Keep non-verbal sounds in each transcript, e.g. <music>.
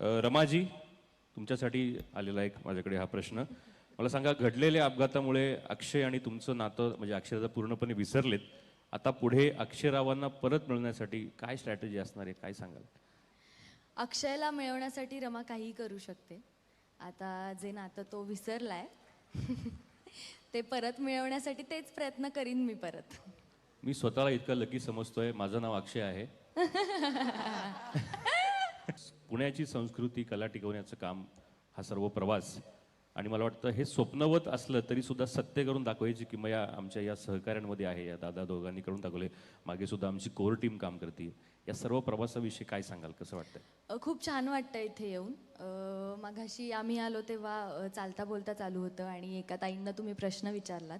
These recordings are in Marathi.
रमाजी तुमच्यासाठी आलेला एक माझ्याकडे हा प्रश्न. मला सांगा घडलेल्या अपघातामुळे अक्षय आणि तुमचं नातं म्हणजे अक्षयराजा पूर्णपणे विसरलेत. आता पुढे अक्षयरावांना परत मिळण्यासाठी काय स्ट्रॅटेजी असणार आहे काय सांगाल? अक्षयला मिळवण्यासाठी रमा काहीही करू शकते. आता जे नातं तो विसरलाय <laughs> ते परत मिळवण्यासाठी तेच प्रयत्न करीन मी परत. मी स्वतःला इतकं लकी समजतोय माझं नाव अक्षय आहे. <laughs> पुण्याची संस्कृती कला टिकवण्याचं काम हा सर्व प्रवास. आणि मला वाटतं हे स्वप्नवत असलं तरी सुद्धा सत्य करून दाखवायची किमया आमच्या या सहकाऱ्यांमध्ये आहे या दादा दोघांनी करून दाखवले मागे सुद्धा आमची कोर टीम काम करते. या सर्व प्रवासाविषयी काय सांगाल कसं वाटतंय? खूप छान वाटतं इथे येऊन. मागाशी आम्ही आलो तेव्हा चालता बोलता चालू होतं आणि एका ताईंना तुम्ही प्रश्न विचारलात.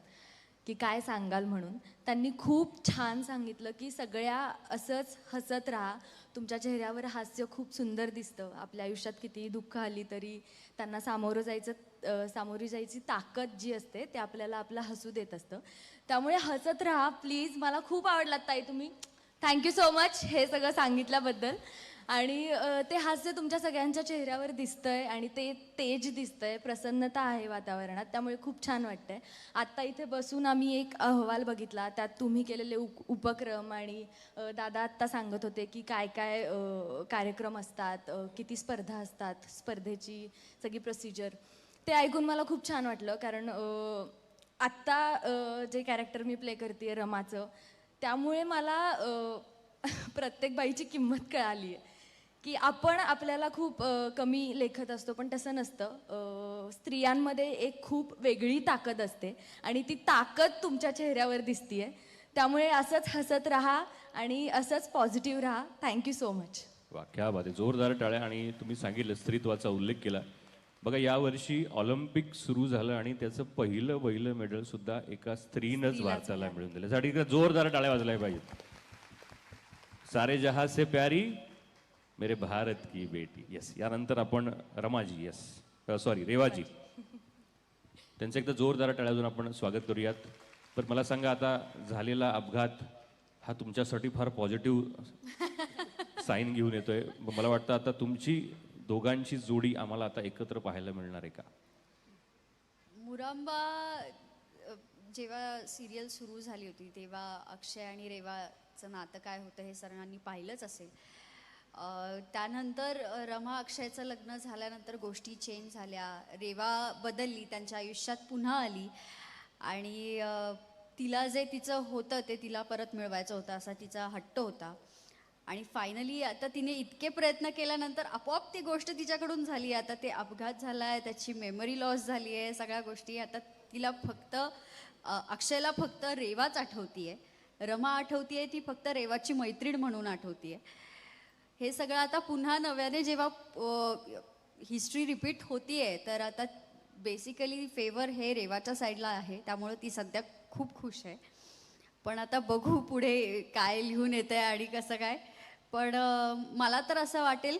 की काय सांगाल म्हणून. त्यांनी खूप छान सांगितलं की सगळ्या असंच हसत राहा. तुमच्या चेहऱ्यावर हास्य खूप सुंदर दिसतं. आपल्या आयुष्यात कितीही दुःख आली तरी त्यांना सामोरं जायचं सामोरी जायची ताकद जी असते ते आपल्याला आपलं हसू देत असतं. त्यामुळे हसत राहा प्लीज. मला खूप आवडलात ताई तुम्ही. थँक्यू सो मच हे सगळं सांगितल्याबद्दल. आणि ते हास्य तुमच्या सगळ्यांच्या चेहऱ्यावर दिसतंय आणि ते तेज दिसतंय प्रसन्नता आहे वातावरणात त्यामुळे खूप छान वाटतंय. आत्ता इथे बसून आम्ही एक अहवाल बघितला त्यात तुम्ही केलेले उप उपक्रम आणि दादा आत्ता सांगत होते की काय काय कार्यक्रम असतात किती स्पर्धा असतात स्पर्धेची सगळी प्रोसिजर ते ऐकून मला खूप छान वाटलं कारण आत्ता जे कॅरेक्टर मी प्ले करते रमाचं त्यामुळे मला <laughs> प्रत्येक बाईची किंमत कळाली आहे की आपण आपल्याला खूप कमी लेखत असतो पण तसं नसतं. स्त्रियांमध्ये एक खूप वेगळी ताकद असते आणि ती ताकद तुमच्या चेहऱ्यावर दिसतीये. त्यामुळे असंच हसत राहा आणि असंच पॉझिटिव्ह राहा. थँक्यू सो मच वा क्या बात आहे जोरदार टाळ्या आणि तुम्ही सांगितलं स्त्रीत्वाचा उल्लेख केला. बघा यावर्षी ऑलिम्पिक सुरू झालं आणि त्याचं पहिलं पहिलं मेडल सुद्धा एका स्त्रीनंच भारताला मिळून दिलं. साठी जोरदार टाळ्या वाजल्या पाहिजेत. सारे जहा से प्यारी मेरे भारत की बेटी. येस यानंतर आपण रमाजी. Yes sorry Revaji. त्यांचं एकदा जोरदार टाळ्या आपण स्वागत करूयात. पण मला सांगा आता झालेला अपघात हा तुमच्यासाठी फार पॉझिटिव्ह साईन घेऊन येतोय. मला वाटतं आता तुमची दोघांची जोडी आम्हाला आता एकत्र पाहायला मिळणार आहे का? मुरांबा जेव्हा सिरियल सुरू झाली होती तेव्हा अक्षय आणि रेवाचं नातं काय होतं हे सर्वांनी पाहिलंच असेल. त्यानंतर रमा अक्षयचं लग्न झाल्यानंतर गोष्टी चेंज झाल्या. रेवा बदलली त्यांच्या आयुष्यात पुन्हा आली. आणि तिला जे तिचं होतं ते तिला परत मिळवायचं होतं असा तिचा हट्ट होता. आणि फायनली आता तिने इतके प्रयत्न केल्यानंतर आपोआप ती गोष्ट तिच्याकडून झाली. आता ते अपघात झाला आहे त्याची मेमरी लॉस झाली आहे सगळ्या गोष्टी. आता तिला फक्त अक्षयला फक्त रेवाच आठवतीये. रमा आठवतीये ती फक्त रेवाची मैत्रीण म्हणून आठवतीये. हे सगळं आता पुन्हा नव्याने जेव्हा हिस्ट्री रिपीट होतीये तर आता बेसिकली फेवर हे रेवाच्या साईडला आहे. त्यामुळे ती सध्या खूप खुश आहे. पण आता बघू पुढे काय लिहून येतं आहे आणि कसं काय. पण मला तर असं वाटेल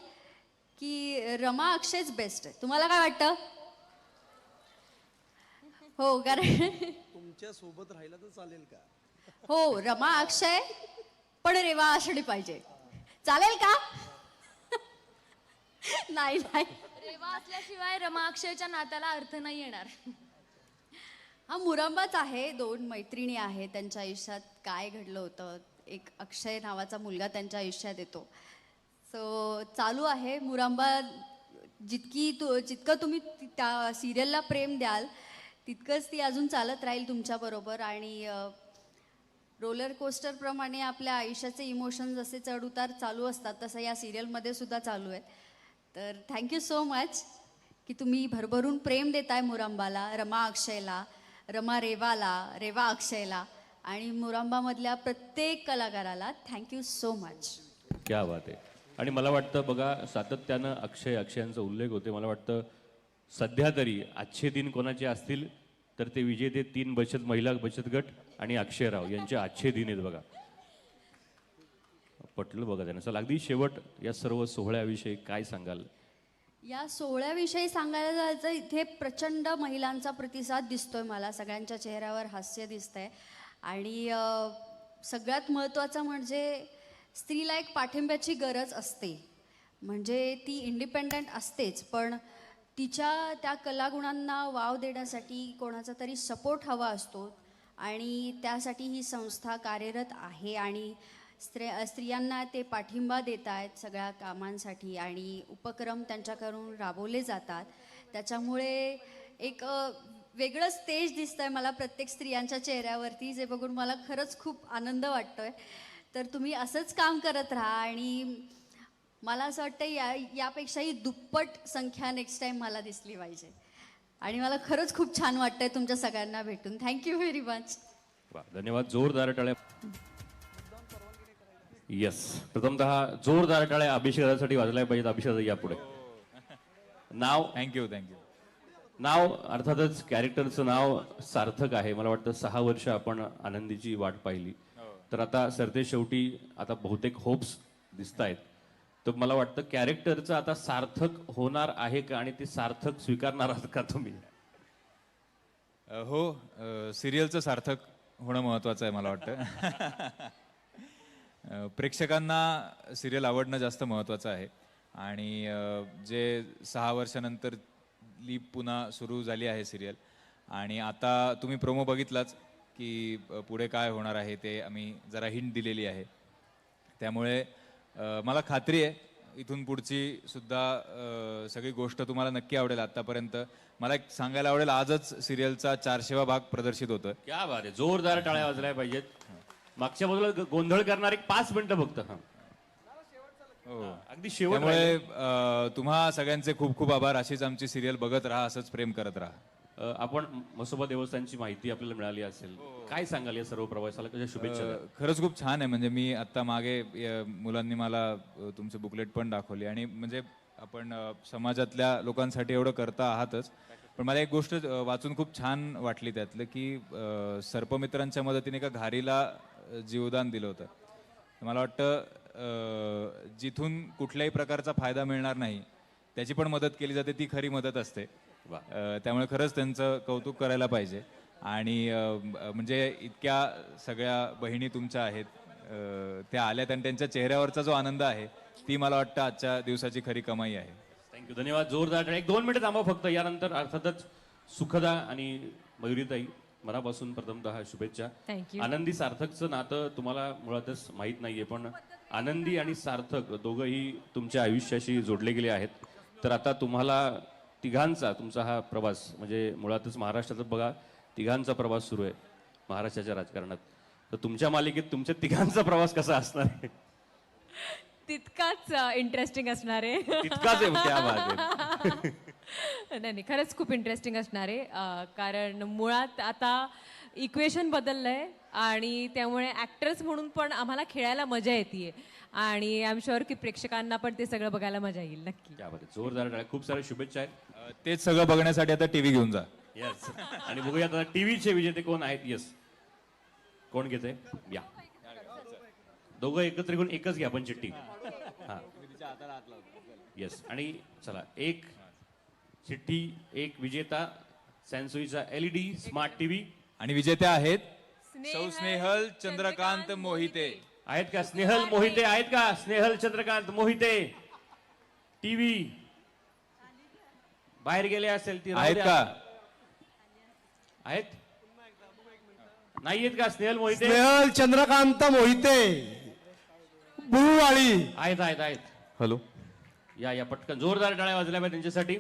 की रमा अक्षयच बेस्ट आहे. तुम्हाला काय वाटतं? हो कारण तुमच्यासोबत राहिला तर चालेल का? हो रमा अक्षय पण रेवा आषाढी पाहिजे. चालेल का? <laughs> नाही नाही. रेवा असल्याशिवाय रमा अक्षयच्या नात्याला अर्थ नाही येणार. हा मुरंबाच आहे. दोन मैत्रिणी आहेत. त्यांच्या आयुष्यात काय घडलं होतं? एक अक्षय नावाचा मुलगा त्यांच्या आयुष्यात येतो. सो चालू आहे. मुरांबा जितकी तु जितकं तुम्ही ती- त्या सिरियलला प्रेम द्याल तितकंच ती अजून चालत राहील तुमच्याबरोबर आणि रोलर कोस्टरप्रमाणे आपल्या आयुष्याचे इमोशन्स जसे चढउतार चालू असतात तसं या सिरियलमध्ये सुद्धा चालू आहे तर थँक्यू सो मच की तुम्ही भरभरून प्रेम देताय मुरांबाला रमा अक्षयला रमा रेवाला रेवा अक्षयला आणि मुरांबामधल्या प्रत्येक कलाकाराला थँक्यू सो मच क्या बात आहे. आणि मला वाटतं बघा सातत्यानं अक्षय अक्षयांचा उल्लेख होते मला वाटतं सध्या तरी आजचे दिन कोणाचे असतील? तर ते विजेते तीन बचत महिला बचत गट आणि अक्षयराव यांचे आजचे दिन आहेत बघा. पटलं बघा त्यांना. चला अगदी शेवट या सर्व सोहळ्याविषयी काय सांगाल? या सोहळ्याविषयी सांगायला जायचं इथे प्रचंड महिलांचा प्रतिसाद दिसतोय मला. सगळ्यांच्या चेहऱ्यावर हास्य दिसतंय. आणि सगळ्यात महत्त्वाचं म्हणजे स्त्रीला एक पाठिंब्याची गरज असते. म्हणजे ती इंडिपेंडंट असतेच पण तिच्या त्या कलागुणांना वाव देण्यासाठी कोणाचा तरी सपोर्ट हवा असतो आणि त्यासाठी ही संस्था कार्यरत आहे आणि स्त्री स्त्रियांना ते पाठिंबा देत आहेत सगळ्या कामांसाठी आणि उपक्रम त्यांच्याकडून राबवले जातात. त्याच्यामुळे एक वेगळंच तेज दिसतं आहे मला प्रत्येक स्त्रियांच्या चेहऱ्यावरती जे बघून मला खरंच खूप आनंद वाटतो आहे तर तुम्ही असंच काम करत राहा आणि मला असं वाटतं या यापेक्षाही दुप्पट संख्या नेक्स्ट टाइम मला दिसली पाहिजे. आणि मला खरंच खूप छान वाटतंय तुमच्या सगळ्यांना भेटून. थँक्यू व्हेरी मच वा धन्यवाद. जोरदार टाळ्या. येस प्रथमतः जोरदार टाळ्या अभिषेकासाठी वाजल्या पाहिजेत. अभिषेक या पुढे. नाव? थँक्यू थँक्यू नाव अर्थातच कॅरेक्टरचं नाव सार्थक आहे. मला वाटतं सहा वर्ष आपण आनंदीची वाट पाहिली. तर आता सरते शेवटी आता बहुतेक होप्स दिसत आहेत तर मला वाटतं कॅरेक्टरचं आता सार्थक होणार आहे का आणि ते सार्थक स्वीकारणार आहात का तुम्ही? हो सिरियलचं सार्थक होणं महत्त्वाचं आहे मला वाटतं. प्रेक्षकांना सिरियल आवडणं जास्त महत्त्वाचं आहे. आणि जे सहा वर्षानंतर लीप पुन्हा सुरू झाली आहे सिरियल आणि आता तुम्ही प्रोमो बघितलाच की पुढे काय होणार आहे ते आम्ही जरा हिंट दिलेली आहे. त्यामुळे मला खात्री आहे इथून पुढची सुद्धा सगळी गोष्ट तुम्हाला नक्की आवडेल आतापर्यंत. मला एक सांगायला आवडेल आजच सिरियलचा चारशेवा भाग प्रदर्शित होतोय. क्या बात आहे जोरदार टाळ्या वाजल्या पाहिजेत. मागच्या बाजूला ग- गोंधळ करणार एक पाच मिनिटं फक्त. हा. हो अगदी शेवट त्यामुळे अ, तुम्हा सगळ्यांचे खूप खूप आभार. अशीच आमची सिरियल बघत राहा असंच प्रेम करत राहा. आपण मसोबा देवस्थानची माहिती आपल्याला मिळाली असेल. काय सांगाल या सर्व प्रवासाला? कशा शुभेच्छा द्याल? खरंच खूप छान आहे. म्हणजे मी आता मागे अ, मुलांनी मला अ, तुमचे बुकलेट पण दाखवली. आणि म्हणजे आपण अ, समाजातल्या लोकांसाठी एवढं करता आहातच. पण मला एक गोष्ट अ, वाचून खूप छान वाटली त्यातलं की अ, सर्पमित्रांच्या मदतीने एका घारीला अ, जीवदान दिलं होतं. तर मला वाटतं अ, जिथून कुठल्याही प्रकारचा फायदा मिळणार नाही त्याची पण मदत केली जाते ती खरी मदत असते. त्यामुळे खरंच त्यांचं कौतुक करायला पाहिजे. आणि म्हणजे इतक्या सगळ्या बहिणी तुमच्या आहेत त्या आल्यात आणि त्यांच्या चेहऱ्यावरचा जो आनंद आहे ती मला वाटतं आजच्या दिवसाची खरी कमाई आहे. थँक्यू धन्यवाद. जोरदार. एक दोन मिनिटं थांबा फक्त. यानंतर अर्थातच सुखदा आणि मयुरीताई मनापासून प्रथमतः शुभेच्छा. थँक्यू आनंदी सार्थकचं नातं तुम्हाला मुळातच माहीत नाहीये पण आनंदी आणि सार्थक दोघंही तुमच्या आयुष्याशी जोडले गेले आहेत. तर आता तुम्हाला तिघांचा तुमचा हा प्रवास म्हणजे मुळातच महाराष्ट्राचा बघा तिघांचा प्रवास सुरू आहे महाराष्ट्राच्या राजकारणात. तर तुमच्या मालिकेत तुमच्या तिघांचा प्रवास कसा असणार आहे? तितकाच इंटरेस्टिंग असणार आहे. तितकाच आहे त्या बात <laughs> नाही नाही खरंच खूप इंटरेस्टिंग असणार आहे. कारण मुळात आता इक्वेशन बदललंय आणि त्यामुळे ऍक्टर्स म्हणून पण आम्हाला खेळायला मजा येते आणि आय एम शुअर की प्रेक्षकांना पण ते सगळं बघायला मजा येईल नक्की. क्या बात आहे. जोरदार टाळ्या. खूप साऱ्या शुभेच्छा आहेत. अ, तेच सगळं बघण्यासाठी आता टीव्ही घेऊन जा. येस आणि बघूया आता टीव्हीचे विजेते कोण आहेत? येस कोण घेते या. दोघं एकत्र घेऊन एकच घ्या पण चिठ्ठी. हा. येस आणि चला एक चिठ्ठी एक विजेता सॅमसुईचा एलईडी स्मार्ट टीव्ही आणि विजेत्या आहेत सौ स्नेहल चंद्रकांत मोहिते. आहेत का स्नेहल मोहिते? आहेत का? स्नेहल चंद्रकांत मोहिते. टीव्ही. बाहेर गेले असेल ती आहेत. का? आहेत? नाही आहेत का स्नेहल मोहिते? स्नेहल चंद्रकांत मोहिते. बुळवाळी आहेत आहेत आहेत. हॅलो. या या पटकन. जोरदार टाळ्या वाजल्या पाहिजे त्यांच्यासाठी.